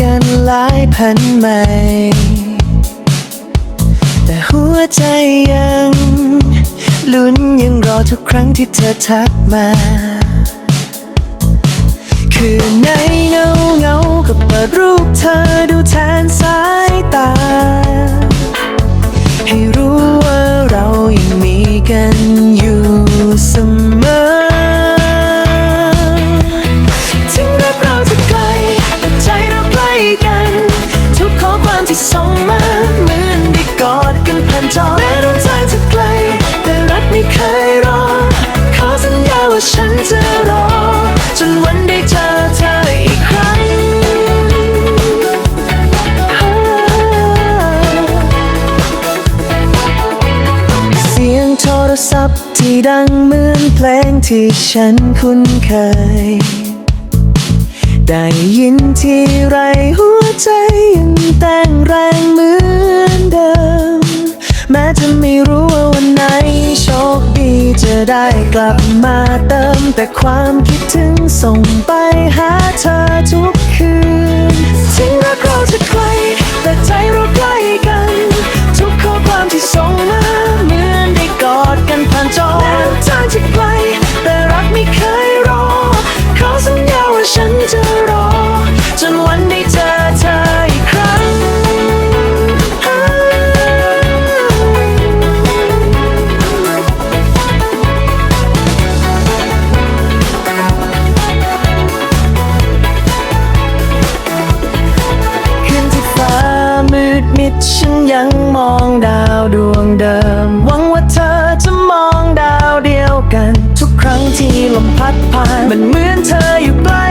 กันหลายพันใหม่ แต่หัวใจยังลุ้นยังรอทุกครั้งที่เธอทักมา คืนไหนเงาเงาก็เปิดรูปเธอดูแทนสายตา ศัพท์ที่ดังเหมือนเพลงที่ฉันคุ้นเคย ได้ยินที่ไรหัวใจยังเต้นแรงเหมือนเดิม แม้จะไม่รู้ว่าวันไหนโชคดีจะได้กลับมาเติม แต่ความคิดถึงส่งไปหาเธอทุกคืนถึงรักเราจะไกล แม้ทางจะไกล แต่รักไม่เคยรอ ขอสัญญาว่าฉันจะรอ จนวันได้เจอเธออีกครั้ง คืนที่ฟ้ามืดมิดฉันยังมองดาวดวง ที่ลมพัดผ่าน มันเหมือนเธออยู่ใกล้